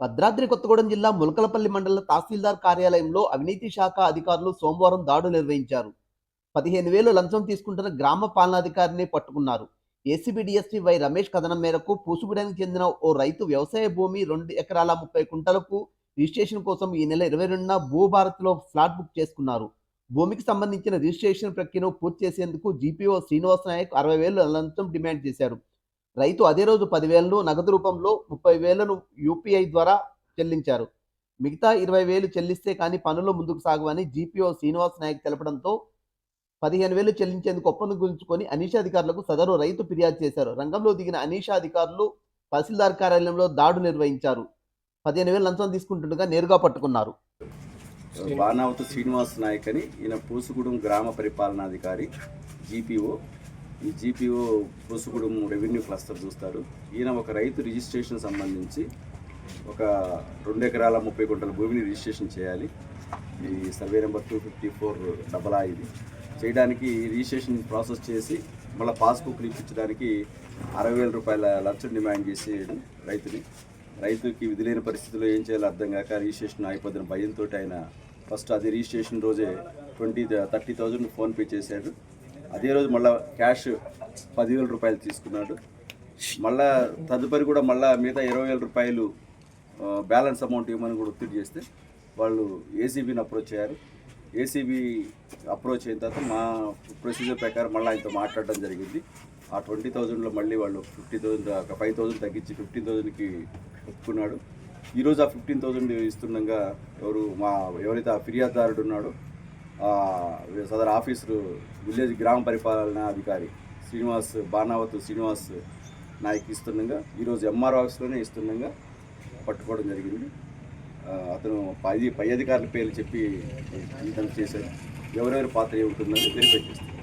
భద్రాద్రి కొత్తగూడెం జిల్లా ములకలపల్లి మండల తహసీల్దార్ కార్యాలయంలో అవినీతి శాఖ అధికారులు సోమవారం దాడులు నిర్వహించారు. పదిహేను వేలు లంచం తీసుకుంటున్న గ్రామ పాలనాధికారిని పట్టుకున్నారు. ఏసీబీ డిఎస్పీ వై రమేష్ కథనం మేరకు పూసుగుడానికి చెందిన ఓ రైతు వ్యవసాయ భూమి రెండు ఎకరాల ముప్పై కుంటలకు రిజిస్ట్రేషన్ కోసం ఈ నెల ఇరవై రెండున భూభారత్లో ఫ్లాట్ బుక్ చేసుకున్నారు. భూమికి సంబంధించిన రిజిస్ట్రేషన్ ప్రక్రియను పూర్తి చేసేందుకు జీపీఓ శ్రీనివాస్ నాయక్ అరవై వేలు లంచం డిమాండ్ చేశారు. రైతు అదే రోజు పదివేలను నగదు రూపంలో ముప్పై వేలను యూపీఐ ద్వారా చెల్లించారు. మిగతా ఇరవై వేలు చెల్లిస్తే కానీ పనులు ముందుకు సాగవని జీపీఓ శ్రీనివాస్ నాయక్ తెలపడంతో పదిహేను వేలు చెల్లించేందుకు ఒప్పందం గురించుకొని అనీషా అధికారులకు సదరు రైతు ఫిర్యాదు చేశారు. రంగంలో దిగిన అనీషా అధికారులు తహసీల్దార్ కార్యాలయంలో దాడులు నిర్వహించారు. పదిహేను వేలు లంచం తీసుకుంటుండగా నేరుగా పట్టుకున్నారు. బాణావతి శ్రీనివాస్ నాయక్ అని ఈయన పూసుగూడెం గ్రామ పరిపాలనాధికారి జీపీఓ ఈ జీపీఓ పూసుగూడెం రెవెన్యూ క్లస్టర్ చూస్తారు ఈయన ఒక రైతు రిజిస్ట్రేషన్ సంబంధించి ఒక రెండు ఎకరాల ముప్పై గుంటల భూమిని రిజిస్ట్రేషన్ చేయాలి. ఈ survey number two fifty four double ఆ ఇది. చేయడానికి రిజిస్ట్రేషన్ ప్రాసెస్ చేసి మళ్ళీ పాస్బుక్ ఇప్పించడానికి అరవై వేల రూపాయల లంచం డిమాండ్ చేసేయడం రైతుని. రైతుకి విధి లేని పరిస్థితుల్లో ఏం చేయాలో అర్థం కాక రిజిస్ట్రేషన్ అయిపోతున్న భయంతో ఆయన ఫస్ట్ అది రిజిస్ట్రేషన్ రోజే ట్వంటీ థర్టీ థౌజండ్ ఫోన్పే చేశాడు. అదే రోజు మళ్ళీ క్యాష్ పదివేల రూపాయలు తీసుకున్నాడు. మళ్ళా తదుపరి కూడా మళ్ళీ మిగతా ఇరవై వేల రూపాయలు బ్యాలెన్స్ అమౌంట్ ఇవ్వమని కూడా ఒత్తిడి చేస్తే వాళ్ళు ఏసీబీని అప్రోచ్ అయ్యారు. ఏసీబీ అప్రోచ్ అయిన తర్వాత మా ప్రొసీజర్ ప్రకారం మళ్ళీ ఆయనతో మాట్లాడడం జరిగింది. ఆ ట్వంటీ థౌజండ్లో మళ్ళీ వాళ్ళు ఫిఫ్టీ థౌజండ్ ఒక ఫైవ్ థౌజండ్ తగ్గించి ఫిఫ్టీన్ థౌజండ్కి ఒప్పుకున్నాడు. ఈరోజు ఆ ఫిఫ్టీన్ థౌజండ్ ఇస్తుండగా ఎవరు మా ఎవరైతే ఆ ఫిర్యాదుదారుడు ఉన్నాడో సదర్ ఆఫీసరు విలేజ్ గ్రామ పరిపాలన అధికారి శ్రీనివాస్ బాణావత్ శ్రీనివాస్ నాయక్ ఇస్తుండగా ఈరోజు ఎంఆర్ ఆఫీస్లోనే ఇస్తుండగా పట్టుకోవడం జరిగింది. అతను పై పై అధికారుల పేర్లు చెప్పి ఇతను చేశారు. ఎవరెవరి పాత్ర ఏముంటుందని వెరిఫై చేస్తారు